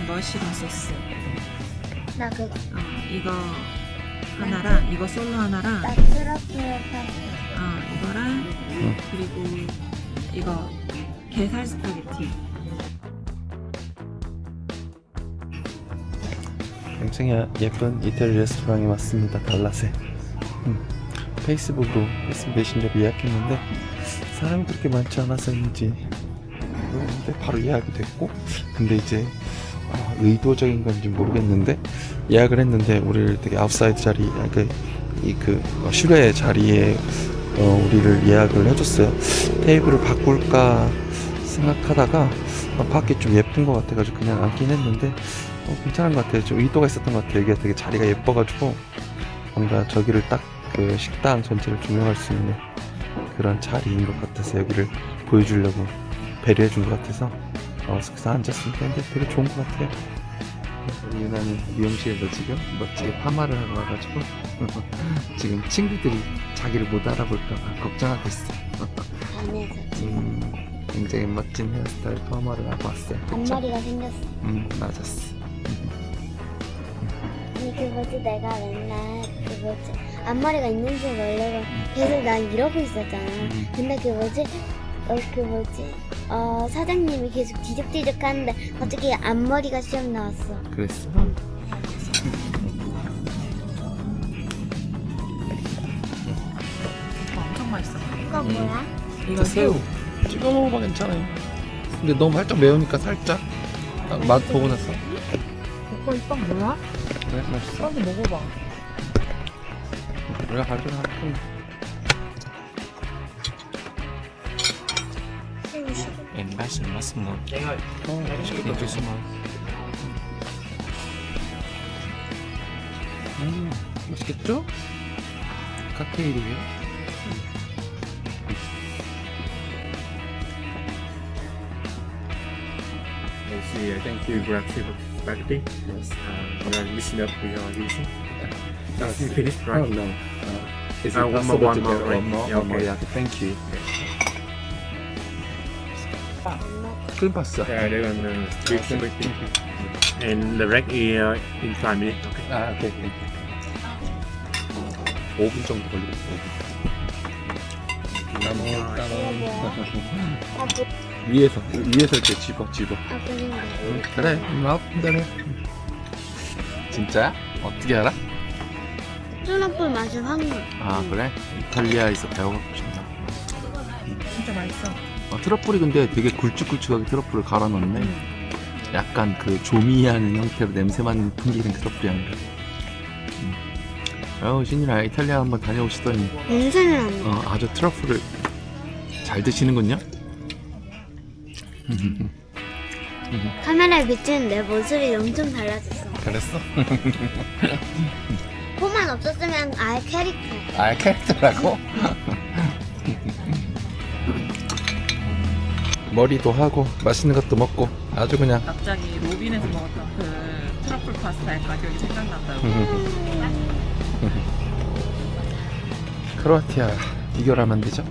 앤 머시룸 소스. 나 그거. 어, 이거 하나랑 이거 솔로 하나랑 나 트러플 파스타. 어, 이거랑 그리고 이거 게살 스파게티. 굉장히 예쁜 이태리 레스토랑에 왔습니다. 달랏에. 음, 페이스북으로 페이스북 메신저로 예약했는데 사람이 그렇게 많지 않아서인지 모르겠는데 바로 예약이 됐고 근데 이제 아, 의도적인 건지 모르겠는데 예약을 했는데 우리를 되게 아웃사이드 자리 그 이그 슈레 자리에 어, 우리를 예약을 해줬어요. 테이블을 바꿀까 생각하다가 어, 밖이 좀 예쁜 것 같아가지고 그냥 앉긴 했는데 어, 괜찮은 것 같아요. 좀 의도가 있었던 것 같아요. 여기가 되게 자리가 예뻐가지고 뭔가 저기를 딱 그 식당 전체를 조명할 수 있는 그런 자리인 것 같아서 여기를 보여주려고 배려해 준 것 같아서 어, 그래서 앉았습니다. 근데 되게 좋은 것 같아요. 유나는 미용실에서 지금 멋지게 파마를 하러 와가지고 지금 친구들이 자기를 못 알아볼까봐 걱정하고 있어. 안에서 음, 굉장히 멋진 헤어스타일 파마를 하고 왔어요. 그쵸? 앞머리가 생겼어. 음, 맞았어. 아니 그 뭐지 내가 맨날 그 뭐지 앞머리가 있는 줄 모르고 계속 난 이러고 있었잖아. 근데 그 뭐지 어그 뭐지 어 사장님이 계속 뒤적뒤적 하는데 갑자기 앞머리가 쭉 나왔어. 그랬어. 이거 엄청 맛있어. 이거 뭐야? 이거 새우. 찍어 먹어봐 괜찮아요. 근데 너무 살짝 매우니까 살짝 딱맛 보고 나서 오빠 이빵 뭐야? 그래 맛있어. 빨리 먹어봐. 우리가 가져가. En 맛이 맛은 뭐? 어, 맛있겠다. 무슨 맛? 음, 맛있겠죠? 칵테일이에요. I see. I think you grab silver spaghetti. Yes. Uh, we are mixing up with our using. Uh, you finished, right? no. Is Uh, one more, one more, right? one more? Yeah, one more, okay. yeah. Thank you. 크 림 파스타. Yeah, they're gonna big spaghetti. And the rest is uh, in five minutes. Okay. 아, 오케이, 오케이. 5분 정도 나무. 뭐야? 아, 뭐, 위에서, 위에서 이렇게 집어, 집어. 아 그런데 그래, 아픈 대로. 진짜야? 어떻게 알아? 트러플 맛은 확률. 아, 그래? 이탈리아에서 배워갖고 싶나? 진짜 맛있어. 어, 트러플이 근데 되게 굵직굵직하게 트러플을 갈아 넣네. 약간 그 조미하는 형태로 냄새만 풍기는 트러플이 아니라. 음. 어, 신이라 이탈리아 한번 다녀오시더니 냄새는 안 나. 어, 아주 트러플을 잘 드시는군요. 카메라에 비치는 내 모습이 엄청 달라졌어. 그랬어? 코만 없었으면 아예 캐릭터. 아, 캐릭터라고? 머리도 하고 맛있는 것도 먹고 아주 그냥 갑자기 로빈에서 먹었던 그 트러플 파스타의 가격이 생각난다고. 크로아티아 비교를 하면 되죠.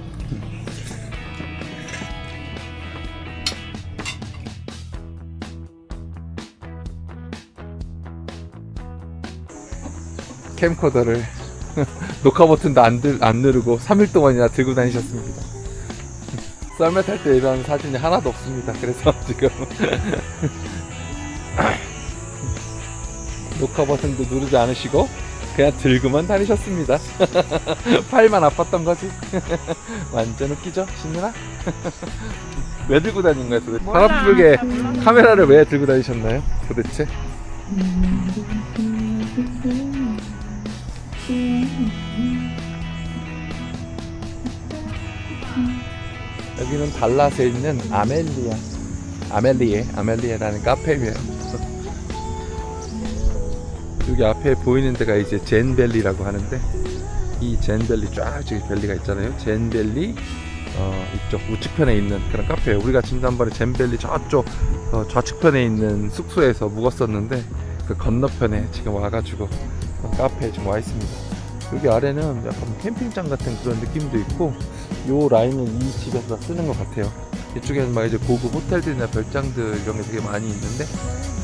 캠코더를 녹화 버튼도 안, 들, 안 누르고 3일 동안이나 들고 다니셨습니다. 썰매 탈 때 이런 사진이 하나도 없습니다. 그래서 지금 녹화 버튼도 누르지 않으시고 그냥 들고만 다니셨습니다. 팔만 아팠던 거지. 완전 웃기죠, 신누나? 왜 들고 다닌 거야 도대체? 사람 부르게 카메라를 왜 들고 다니셨나요, 도대체? 여기는 달랏에 있는 아멜리아, 아멜리에, 아멜리에라는 카페예요. 여기 앞에 보이는 데가 이제 젠벨리라고 하는데 이 젠벨리 쫙 저기 벨리가 있잖아요. 젠벨리 어, 이쪽 우측편에 있는 그런 카페예요. 우리가 지난번에 젠벨리 저쪽 어, 좌측편에 있는 숙소에서 묵었었는데 그 건너편에 지금 와가지고 어, 카페에 지금 와 있습니다. 여기 아래는 약간 캠핑장 같은 그런 느낌도 있고 요 라인은 이 집에서 쓰는 것 같아요. 이쪽에는 막 이제 고급 호텔들이나 별장들 이런 게 되게 많이 있는데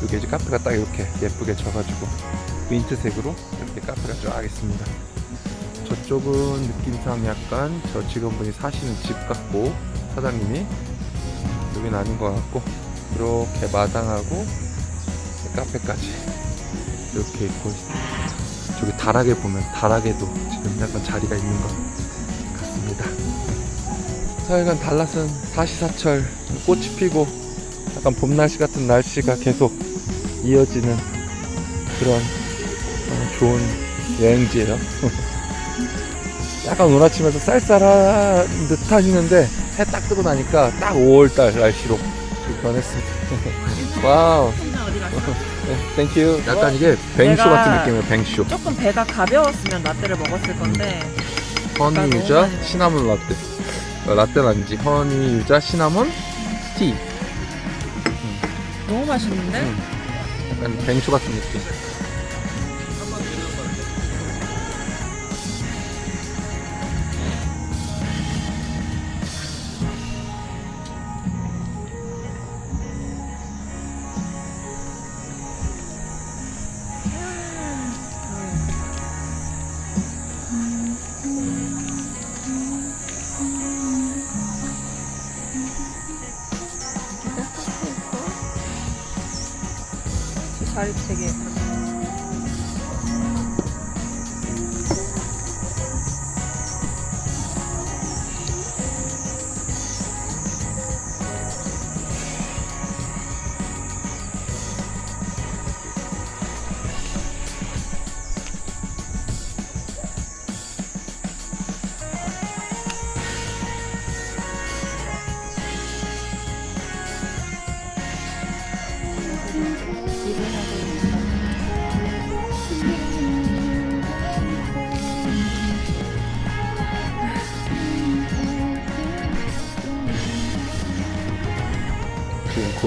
여기 이제 카페가 딱 이렇게 예쁘게 져가지고 민트색으로 이렇게 카페가 쫙 있습니다. 저쪽은 느낌상 약간 저 직원분이 사시는 집 같고 사장님이 여긴 아닌 것 같고 이렇게 마당하고 카페까지 이렇게 있고 저기 다락에 보면 다락에도 지금 약간 자리가 있는 것 같습니다. 하여간 달랏은 사시사철 꽃이 피고 약간 봄 날씨 같은 날씨가 계속 이어지는 그런 어, 좋은 여행지예요. 약간 오나치면서 쌀쌀한 듯 하시는데 해 딱 뜨고 나니까 딱 5월달 날씨로 변했습니다. 와우, 갔어? 네, 땡큐. 약간 이게 뱅쇼 같은 느낌이에요, 뱅쇼. 조금 배가 가벼웠으면 라떼를 먹었을 건데 허니 너무 유자. 시나몬 라떼. 어, 라떼는 아니지. 허니 유자 시나몬 티. 너무 맛있는데? 음. 약간 뱅쇼 같은 느낌. 자리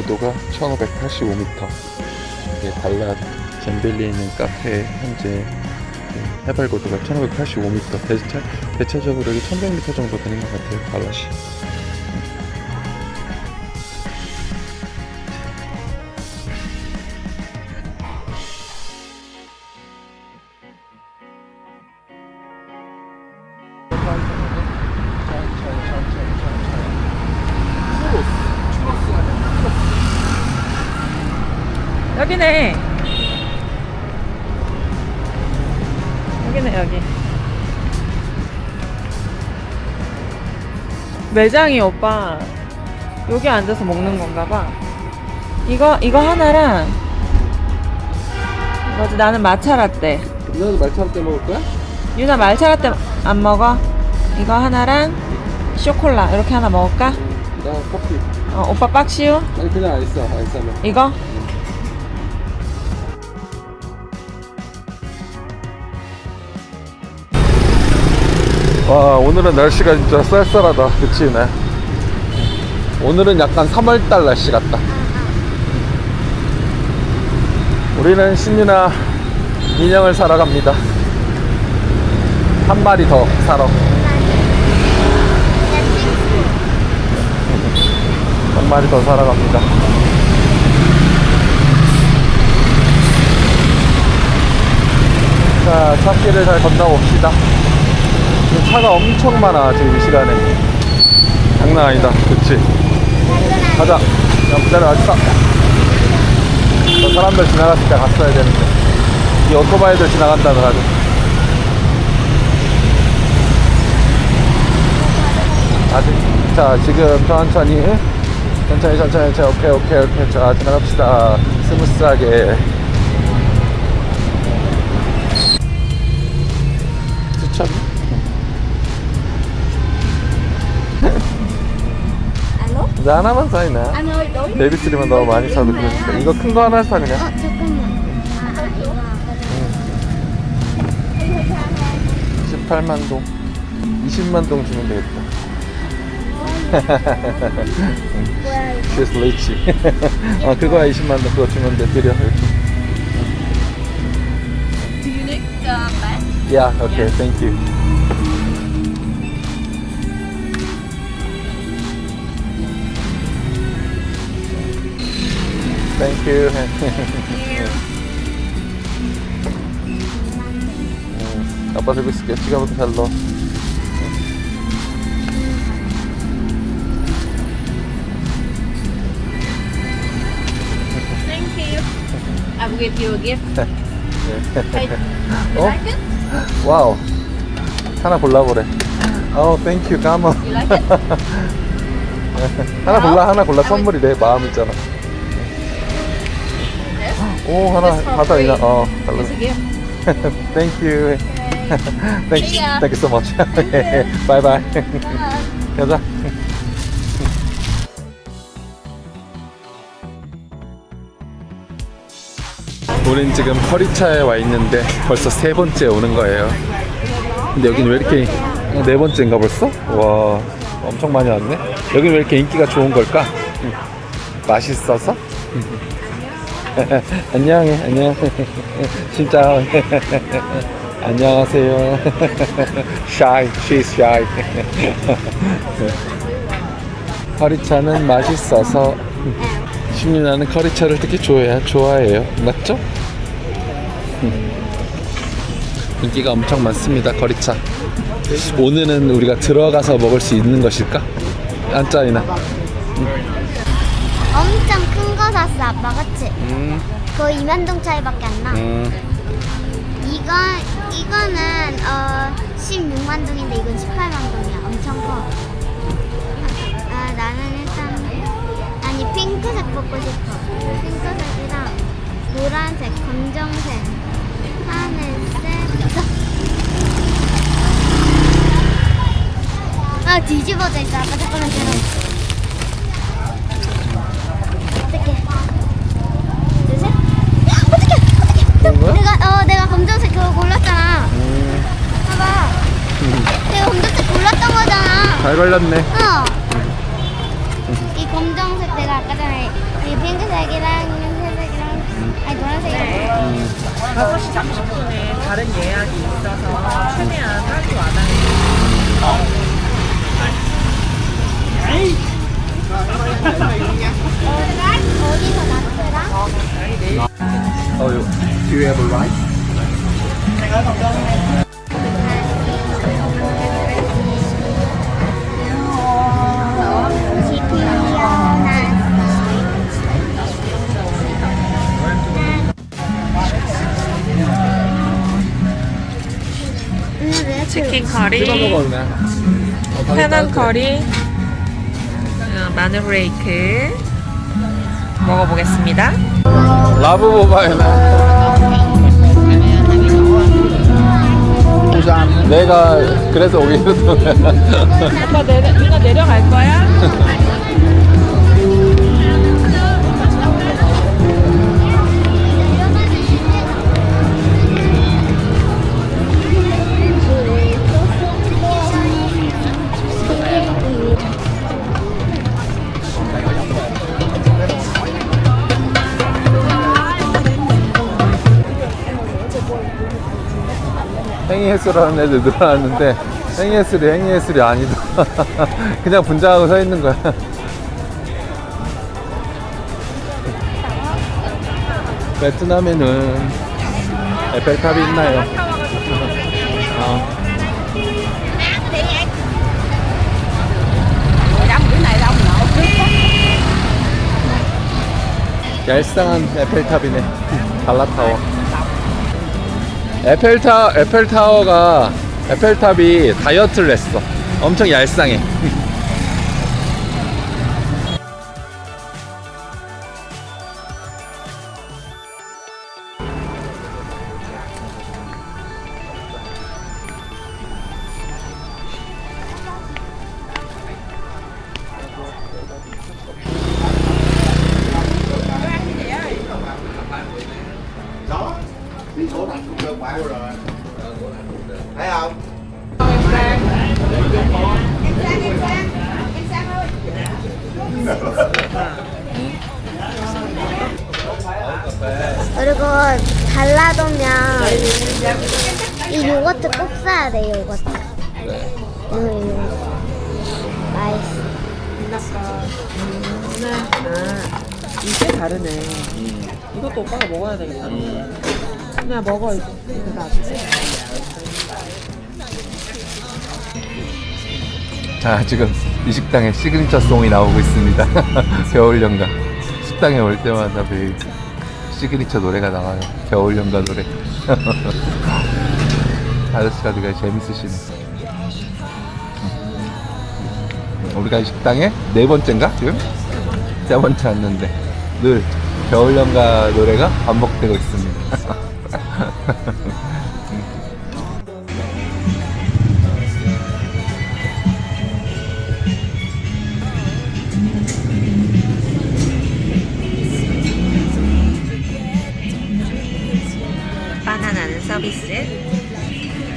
고도가 1585m. 이게 달랏 젠벨리에 있는 카페 현재 그 해발 고도가 1585m. 대차, 대체적으로 여기 1100m 정도 되는 것 같아요, 달랏이. 여기네. 여기네 여기. 매장이 오빠 여기 앉아서 먹는 건가 봐. 이거 이거 하나랑 뭐지 나는 마차 라떼. 누나도 말차로 때 먹을 거야? 유나 말차 라떼 안 먹어? 이거 하나랑 쇼콜라 이렇게 하나 먹을까? 나 커피. 어, 오빠 박시우 아니, 그냥 아이스, 아이스 하면. 이거? 와 오늘은 날씨가 진짜 쌀쌀하다. 그치 네? 오늘은 약간 3월달 날씨 같다. 우리는 신유나 인형을 사러 갑니다. 한 마리 더 사러. 한 마리 더 사러 갑니다. 자 찾기를 잘 건너봅시다 차가 엄청 많아 지금 이 시간에. 장난 아니다. 그치? 가자. 야 기다려 아직 저 사람들 지나갔을 때 갔어야 되는데. 이 오토바이들 지나간다고 하죠 아직 자 지금 천천히. 천천히 천천히. 오케이 오케이 오케이. 자 지나갑시다. 스무스하게 이제 하나만 사 있나? Anh ơi đối 베이비트리만 너무 많이 사도 그러니까. 이거 큰 거 하나 사 그냥. 어 잠깐만 아, 이거 18만 동. 20만 동 주면 되겠다. 뭐야 이거 rich. 어 그거야 20만 동. 그거 주면 돼. 드려 이렇게. Do you need the bag? 야 오케이 땡큐. 음, 아빠 들고 있을게. 지갑부터 잘 넣어. Thank you. I will give you a gift. 어? 와우. 하나 골라보래. 어, 땡큐. 까먹. You like it? 하나 골라, 하나 골라. 선물이 내 마음이잖아. 오, 하나 받아, 그냥. 어, 달라. Thank you. Thank you. Thank you so much. bye bye. 가자. 우린 지금 허리차에 와 있는데 벌써 세 번째 오는 거예요. 근데 여기는 왜 이렇게 어, 네 번째인가 벌써? 와 엄청 많이 왔네. 여기는 왜 이렇게 인기가 좋은 걸까? 음, 맛있어서? 안녕해 안녕. 진짜. 안녕하세요. shy she's shy 커리차는 맛있어서 시민아는 커리차를 특히 좋아해, 좋아해요. 맞죠? 인기가 엄청 많습니다 커리차. 오늘은 우리가 들어가서 먹을 수 있는 것일까? 안짜이나 샀어 아빠 그치? 음, 거의 2만 동 차이밖에 안 나. 음. 이거 이거는 어 16만 동인데 이건 18만 동이야. 엄청 커. 아 나는 일단 아니 핑크색 뽑고 싶어. 핑크색이랑 노란색, 검정색, 하늘색. 아 뒤집어져 있어. 아빠 잠깐만. 어떡해. 둘, 셋. 어떡해, 어떡해. 내가, 어, 내가 검정색 그거 골랐잖아. 봐봐. 내가 검정색 골랐던 거잖아. 잘 걸렸네 어. 이 검정색 내가 아까 전에 이 핑크색이랑 회색이랑 아니 노란색이랑 5시 30분에 다른 예약이 있어서 최대한 빨리 와달라고. 어디서 나트랑? Oh, you, do you have a ride? 치킨 커리. 페넌 커리, 어, 마늘 브레이크 먹어보겠습니다. 라브 모바일 은 내가 그래서 오기 싫었던 아빠 내려, 이거 내려갈 거야? 하는 애들 늘어났는데 행위예술이 행위예술이 아니다 그냥 분장하고 서 있는 거야 베트남에는 에펠탑이 있나요? 어. 얄쌍한 에펠탑이네 갈라타워 에펠타 에펠타워가 에펠탑이 다이어트를 했어. 엄청 얄쌍해 그리고 달라도면 이 요거트 꼭 사야 돼 요거트. 이거 이거 맛있어. 네. 아, 이게 다르네. 이것도 오빠가 먹어야 되겠다. 그냥 먹어, 이거. 자 지금 이 식당에 시그니처 송이 나오고 있습니다 겨울 연가 식당에 올 때마다 매일 시그니처 노래가 나와요 겨울 연가 노래 아저씨가 되게 재밌으시네 음. 우리가 이 식당에 네 번째인가 지금? 세 번째 왔는데 늘 겨울 연가 노래가 반복되고 있습니다 바나나는 서비스.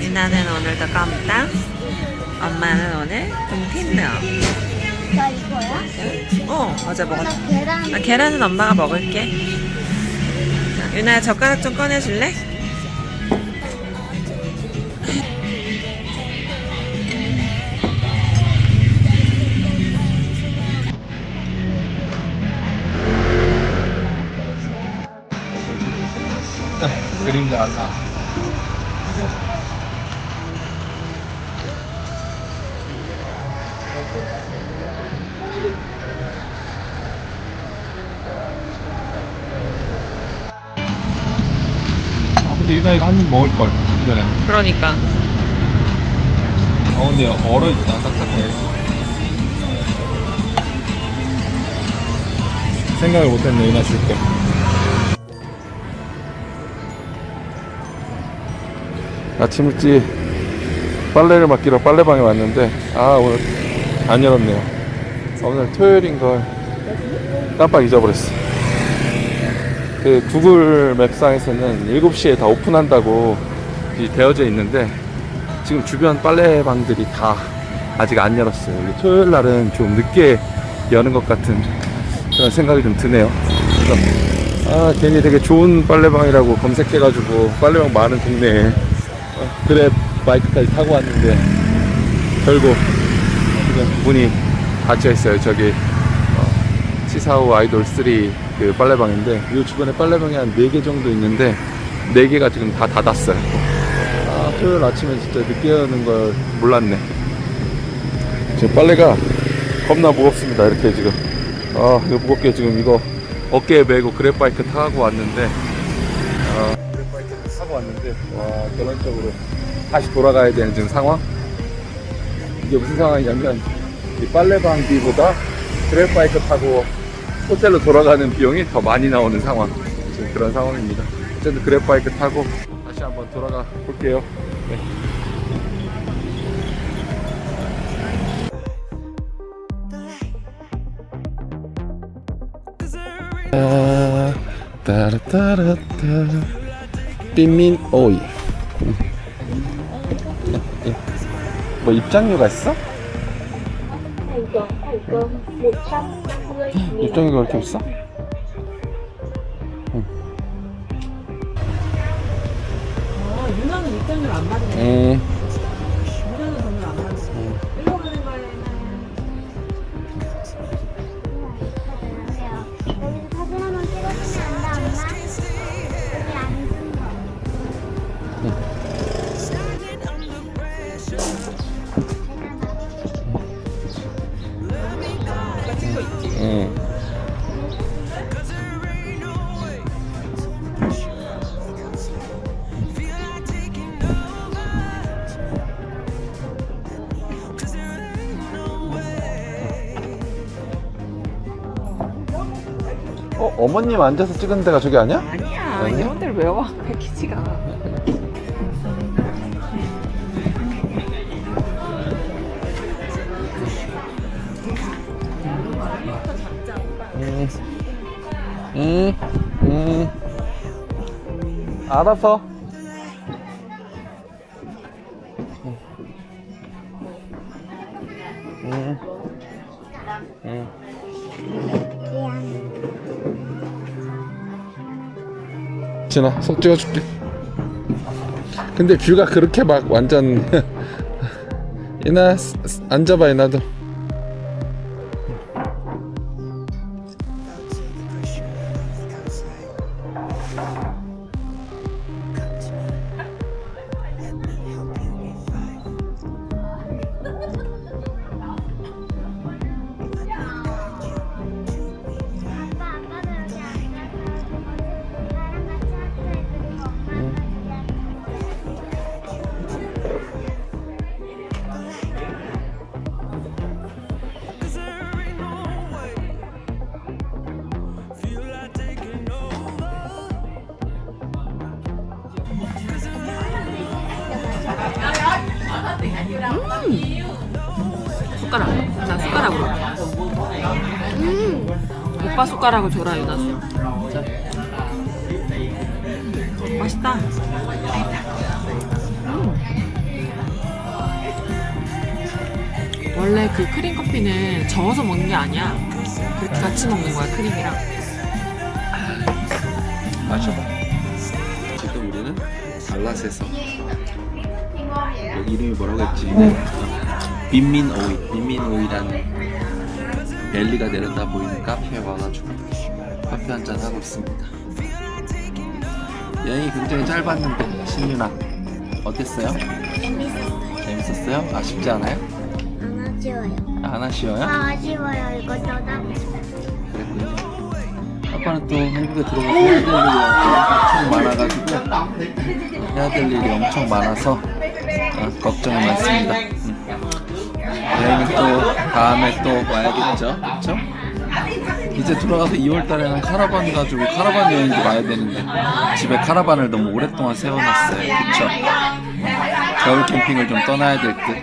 유나는 오늘도 껌땅. 엄마는 오늘 동핀너. 나 이거야? 어, 어제 먹었어. 나 계란 아, 계란은 엄마가 먹을게. 자, 유나야 젓가락 좀 꺼내줄래? 그림자 아사 아 근데 유나 이거 한 입 먹을걸 이전에. 그러니까. 어 근데 얼어있다 딱딱해. 생각을 못했네 유나 줄게 아침 일찍 빨래를 맡기러 빨래방에 왔는데 아 오늘 안 열었네요. 아, 오늘 토요일인 걸 깜빡 잊어버렸어. 그 구글 맵상에서는 7시에 다 오픈한다고 이 되어져 있는데 지금 주변 빨래방들이 다 아직 안 열었어요. 토요일 날은 좀 늦게 여는 것 같은 그런 생각이 좀 드네요. 그래서 아 괜히 되게 좋은 빨래방이라고 검색해가지고 빨래방 많은 동네에 어, 그랩 바이크까지 타고 왔는데 결국 문이 닫혀 있어요. 저기 어, 치사오 아이돌 3 그 빨래방인데 이 주변에 빨래방이 한 4개 정도 있는데 4개가 지금 다 닫았어요. 아 토요일 아침에 진짜 늦게 여는 걸 몰랐네. 지금 빨래가 겁나 무겁습니다. 이렇게 지금 아 이거 무겁게 지금 이거 어깨에 메고 그랩 바이크 타고 왔는데 왔는데 와 결론적으로 다시 돌아가야 되는 지금 상황? 이게 무슨 상황이냐면 이 빨래방비보다 그랩바이크 타고 호텔로 돌아가는 비용이 더 많이 나오는 상황. 지금 그런 상황입니다. 어쨌든 그랩바이크 타고 다시 한번 돌아가 볼게요. 네. 아, 따라따라따 빈민 오이 뭐 입장료가 있어? 이거 150 입장료가 그렇게 비싸? 어, 어머님 앉아서 찍은 데가 저기 아니야? 아니야. 아니야? 이 호텔 왜 와? 패키지가. 음, 음, 음. 알아서. 진아, 속 찍어줄게. 근데 뷰가 그렇게 막 완전 이나 앉아봐 이나도. 오빠 숟가락을 줘라 유나스. 자. 맛있다. 음. 원래 그 크림 커피는 저어서 먹는 게 아니야. 그렇게 같이 먹는 거야 크림이랑. 마셔봐. 지금 우리는 달랏에서 이름이 뭐라고 했지? 빈민 오이, 빈민 오이라는 벨리가 내려다 보이는 카페에 와가지고 커피 한잔 하고 있습니다. 여행이 굉장히 짧았는데 신유나 어땠어요? 재밌었어요. 재밌었어요? 아쉽지 않아요? 안 아쉬워요. 안 아쉬워요? 아 아쉬워요. 이거 떠나고 그랬군요. 아빠는 또 한국에 들어가서 해야 될 일이 엄청 많아가지고 해야 될 일이 엄청 많아서 어, 걱정이 많습니다. 음. 여행은 또 다음에 또 와야겠죠, 그렇죠? 이제 들어가서 2월달에는 카라반 가지고 카라반 여행도 가야 되는데 집에 카라반을 너무 오랫동안 세워놨어요, 그렇죠? 겨울 캠핑을 좀 떠나야 될 듯.